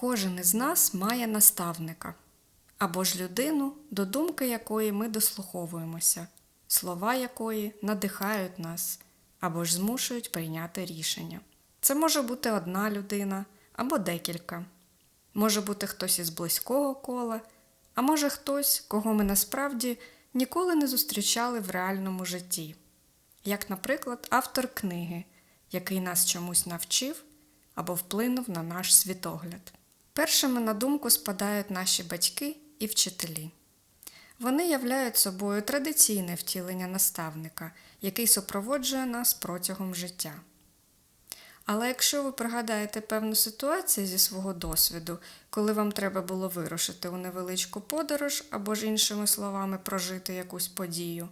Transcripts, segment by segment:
Кожен із нас має наставника або ж людину, до думки якої ми дослуховуємося, слова якої надихають нас або ж змушують прийняти рішення. Це може бути одна людина або декілька. Може бути хтось із близького кола, а може хтось, кого ми насправді ніколи не зустрічали в реальному житті, як, наприклад, автор книги, який нас чомусь навчив або вплинув на наш світогляд. Першими на думку спадають наші батьки і вчителі. Вони являють собою традиційне втілення наставника, який супроводжує нас протягом життя. Але якщо ви пригадаєте певну ситуацію зі свого досвіду, коли вам треба було вирушити у невеличку подорож або ж іншими словами прожити якусь подію,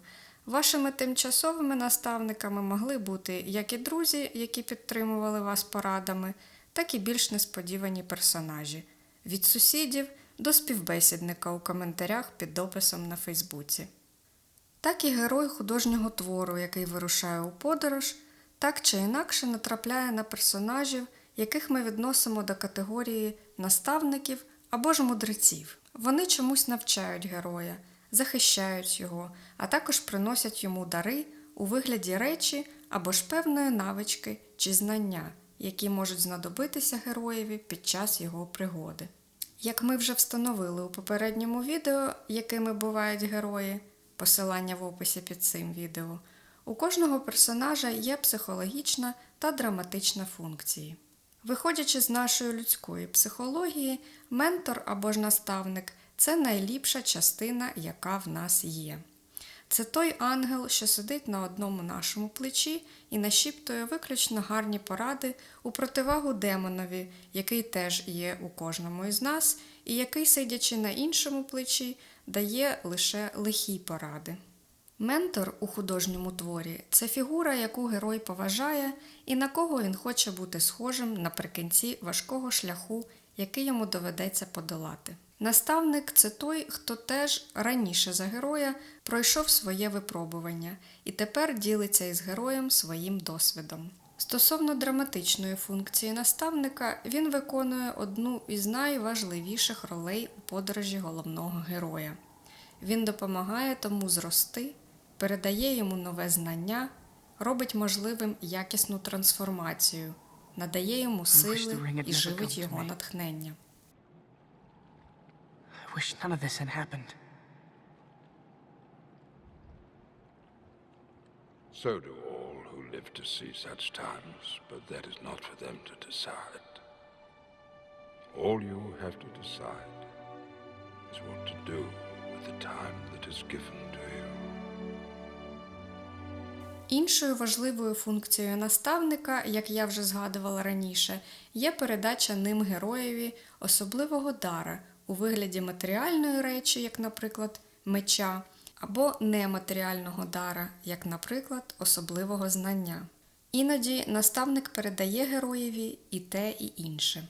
вашими тимчасовими наставниками могли бути як і друзі, які підтримували вас порадами, так і більш несподівані персонажі від сусідів до співбесідника у коментарях під описом на Фейсбуці. Так і герой художнього твору, який вирушає у подорож, так чи інакше натрапляє на персонажів, яких ми відносимо до категорії наставників або ж мудреців. Вони чомусь навчають героя, захищають його, а також приносять йому дари у вигляді речі або ж певної навички чи знання, які можуть знадобитися героєві під час його пригоди. Як ми вже встановили у попередньому відео, якими бувають герої, посилання в описі під цим відео, у кожного персонажа є психологічна та драматична функції. Виходячи з нашої людської психології, ментор або ж наставник це найліпша частина, яка в нас є. Це той ангел, що сидить на одному нашому плечі і нашіптує виключно гарні поради у противагу демонові, який теж є у кожному із нас, і який, сидячи на іншому плечі, дає лише лихі поради. Ментор у художньому творі це фігура, яку герой поважає і на кого він хоче бути схожим наприкінці важкого шляху, який йому доведеться подолати. Наставник це той, хто теж раніше за героя пройшов своє випробування і тепер ділиться із героєм своїм досвідом. Стосовно драматичної функції наставника, він виконує одну із найважливіших ролей у подорожі головного героя. Він допомагає тому зрости, передає йому нове знання, робить можливим якісну трансформацію, надає йому сили і живить його натхнення. Wish none of this had happened. So do all who live to see such times, but that is not for them to decide. All you have to decide is what to do with the time that is given to you. Іншою важливою функцією наставника, як я вже згадувала раніше, є передача ним героєві особливого дара у вигляді матеріальної речі, як, наприклад, меча, або нематеріального дара, як, наприклад, особливого знання. Іноді наставник передає героєві і те, і інше.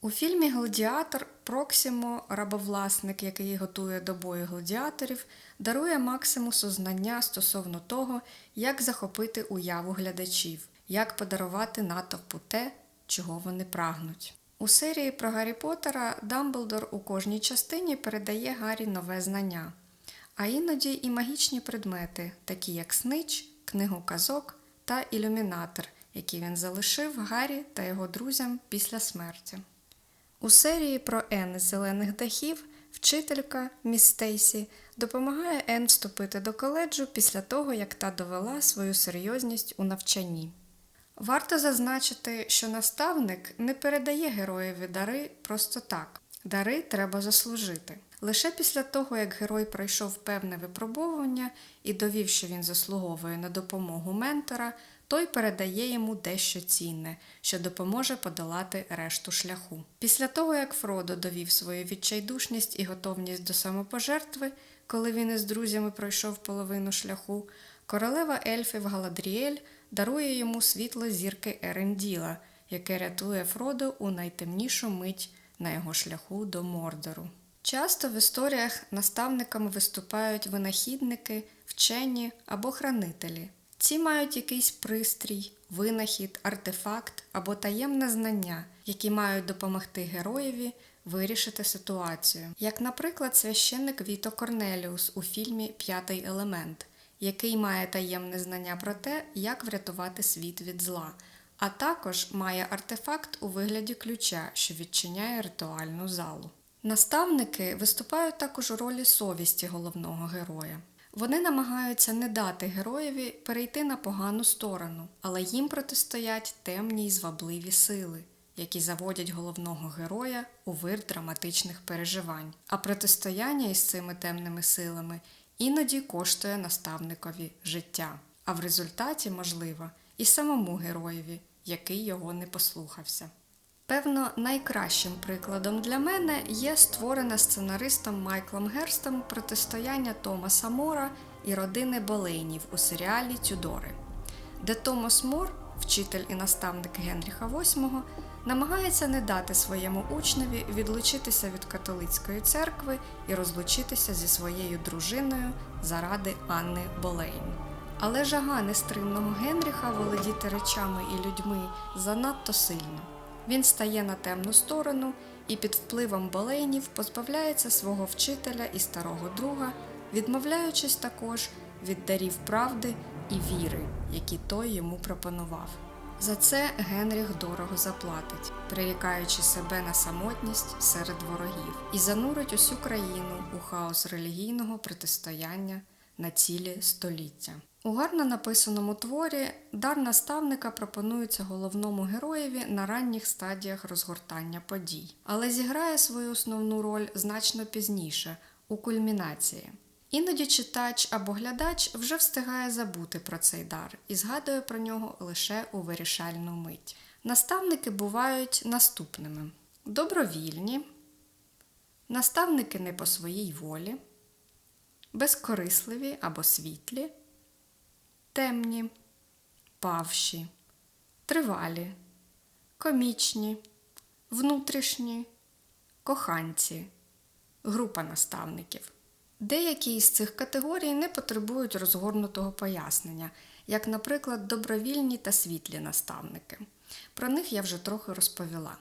У фільмі Гладіатор Проксімо, рабовласник, який готує до бою гладіаторів, дарує Максимусу знання стосовно того, як захопити уяву глядачів, як подарувати натовпу те, чого вони прагнуть. У серії про Гаррі Поттера Дамблдор у кожній частині передає Гаррі нове знання, а іноді і магічні предмети, такі як снич, книгу казок та ілюмінатор, які він залишив Гаррі та його друзям після смерті. У серії про Ен зелених дахів вчителька міс Стейсі допомагає Ен вступити до коледжу після того, як та довела свою серйозність у навчанні. Варто зазначити, що наставник не передає героєві дари просто так. Дари треба заслужити. Лише після того, як герой пройшов певне випробовування і довів, що він заслуговує на допомогу ментора, той передає йому дещо цінне, що допоможе подолати решту шляху. Після того, як Фродо довів свою відчайдушність і готовність до самопожертви, коли він із друзями пройшов половину шляху, королева ельфів Галадріель дарує йому світло зірки Еренділа, яке рятує Фродо у найтемнішу мить на його шляху до Мордору. Часто в історіях наставниками виступають винахідники, вчені або хранителі. Ці мають якийсь пристрій, винахід, артефакт або таємне знання, які мають допомогти героєві вирішити ситуацію, як, наприклад, священник Віто Корнеліус у фільмі П'ятий елемент, який має таємне знання про те, як врятувати світ від зла, а також має артефакт у вигляді ключа, що відчиняє ритуальну залу. Наставники виступають також у ролі совісті головного героя. Вони намагаються не дати героєві перейти на погану сторону, але їм протистоять темні й звабливі сили, які заводять головного героя у вир драматичних переживань. А протистояння із цими темними силами іноді коштує наставникові життя, а в результаті, можливо, і самому героєві, який його не послухався. Певно, найкращим прикладом для мене є створене сценаристом Майклом Герстом протистояння Томаса Мора і родини Болейнів у серіалі Тюдори, де Томас Мор, вчитель і наставник Генріха VIII, намагається не дати своєму учневі відлучитися від католицької церкви і розлучитися зі своєю дружиною заради Анни Болейн. Але жага нестримного Генріха володіти речами і людьми занадто сильно. Він стає на темну сторону і під впливом Болейнів позбавляється свого вчителя і старого друга, відмовляючись також від дарів правди і віри, які той йому пропонував. За це Генріх дорого заплатить, прирікаючи себе на самотність серед ворогів, і занурить усю країну у хаос релігійного протистояння на цілі століття. У гарно написаному творі дар наставника пропонується головному героєві на ранніх стадіях розгортання подій, але зіграє свою основну роль значно пізніше, у кульмінації. Іноді читач або глядач вже встигає забути про цей дар і згадує про нього лише у вирішальну мить. Наставники бувають наступними: добровільні, наставники не по своїй волі, безкорисливі або світлі, темні, павші, тривалі, комічні, внутрішні, коханці, група наставників. Деякі із цих категорій не потребують розгорнутого пояснення, як, наприклад, добровільні та світлі наставники. Про них я вже трохи розповіла.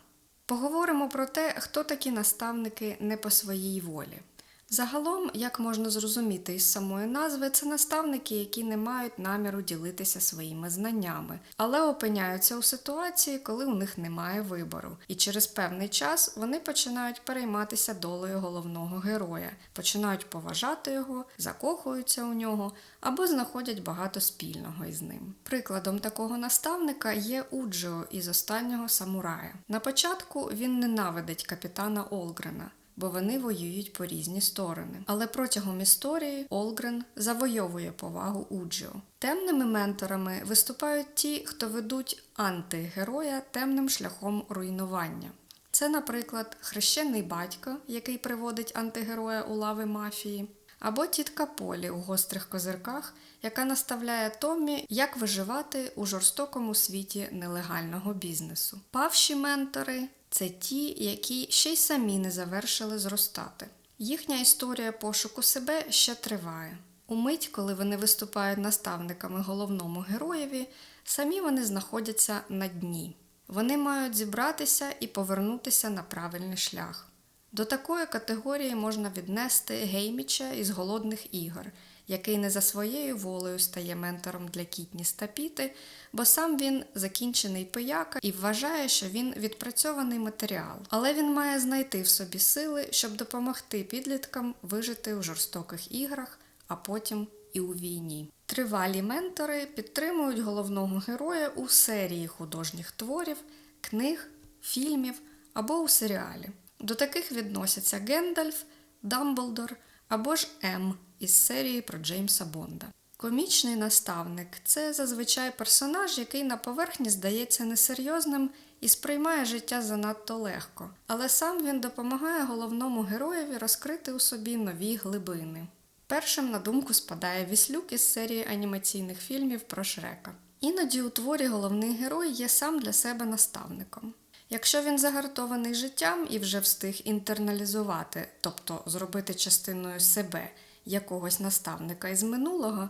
Поговоримо про те, хто такі наставники не по своїй волі. Загалом, як можна зрозуміти із самої назви, це наставники, які не мають наміру ділитися своїми знаннями, але опиняються у ситуації, коли у них немає вибору, і через певний час вони починають перейматися долею головного героя, починають поважати його, закохуються у нього або знаходять багато спільного із ним. Прикладом такого наставника є Уджио із останнього самурая. На початку він ненавидить капітана Олгрена бо вони воюють по різні сторони. Але протягом історії Олгрен завойовує повагу Уджіо. Темними менторами виступають ті, хто ведуть антигероя темним шляхом руйнування. Це, наприклад, хрещений батько, який приводить антигероя у лави мафії, або тітка Полі у гострих козирках, яка наставляє Томмі, як виживати у жорстокому світі нелегального бізнесу. Павші ментори це ті, які ще й самі не завершили зростати. Їхня історія пошуку себе ще триває. У мить, коли вони виступають наставниками головному героєві, самі вони знаходяться на дні. Вони мають зібратися і повернутися на правильний шлях. До такої категорії можна віднести Гейміча із голодних ігор, який не за своєю волею стає ментором для Кітніс та Піти, бо сам він закінчений пияка і вважає, що він відпрацьований матеріал. Але він має знайти в собі сили, щоб допомогти підліткам вижити у жорстоких іграх, а потім і у війні. Тривалі ментори підтримують головного героя у серії художніх творів, книг, фільмів або у серіалі. До таких відносяться Гендальф, Дамблдор або ж М із серії про Джеймса Бонда. Комічний наставник це зазвичай персонаж, який на поверхні здається несерйозним і сприймає життя занадто легко, але сам він допомагає головному героєві розкрити у собі нові глибини. Першим на думку спадає Віслюк із серії анімаційних фільмів про Шрека. Іноді у творі головний герой є сам для себе наставником. Якщо він загартований життям і вже встиг інтерналізувати, тобто зробити частиною себе якогось наставника із минулого,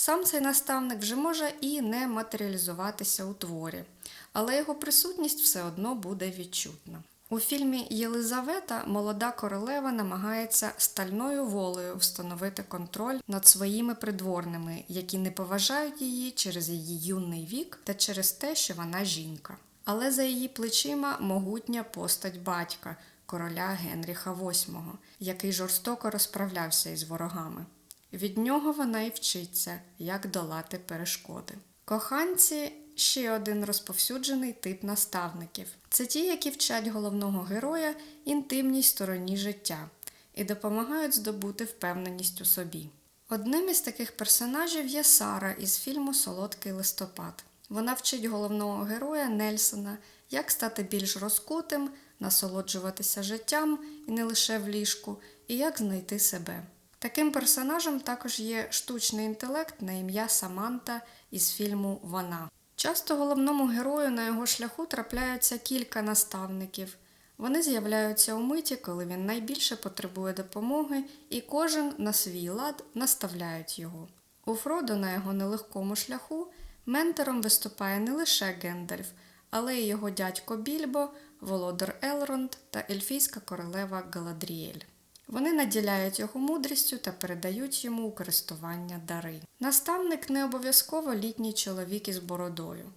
Сам цей наставник вже може і не матеріалізуватися у творі, але його присутність все одно буде відчутна. У фільмі Єлизавета молода королева намагається стальною волею встановити контроль над своїми придворними, які не поважають її через її юний вік та через те, що вона жінка. Але за її плечима могутня постать батька, короля Генріха VIII, який жорстоко розправлявся із ворогами. Від нього вона й вчиться, як долати перешкоди. Коханці ще один розповсюджений тип наставників. Це ті, які вчать головного героя інтимній стороні життя і допомагають здобути впевненість у собі. Одним із таких персонажів є Сара із фільму Солодкий листопад. Вона вчить головного героя Нельсона, як стати більш розкутим, насолоджуватися життям і не лише в ліжку, і як знайти себе. Таким персонажем також є штучний інтелект на ім'я Саманта із фільму Вона. Часто головному герою на його шляху трапляються кілька наставників. Вони з'являються у миті, коли він найбільше потребує допомоги, і кожен на свій лад наставляють його. У Фродо на його нелегкому шляху ментором виступає не лише Гендальф, але й його дядько Більбо, володар Елронд та ельфійська королева Галадріель. Вони наділяють його мудрістю та передають йому у користування дари. Наставник не обов'язково літній чоловік із бородою.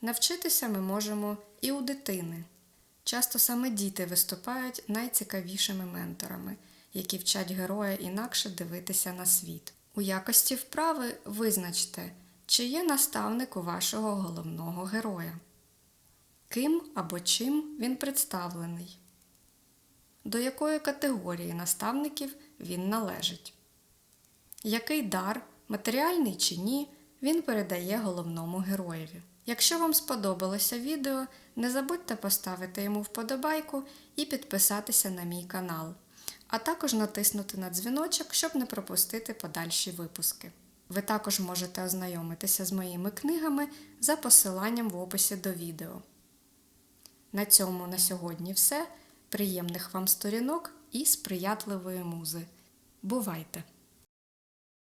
Навчитися ми можемо і у дитини. Часто саме діти виступають найцікавішими менторами, які вчать героя інакше дивитися на світ. У якості вправи визначте, чи є наставник у вашого головного героя, ким або чим він представлений, до якої категорії наставників він належить, який дар, матеріальний чи ні, він передає головному героєві. Якщо вам сподобалося відео, не забудьте поставити йому вподобайку і підписатися на мій канал, а також натиснути на дзвіночок, щоб не пропустити подальші випуски. Ви також можете ознайомитися з моїми книгами за посиланням в описі до відео. На цьому на сьогодні все. Приємних вам сторінок і сприятливої музи. Бувайте!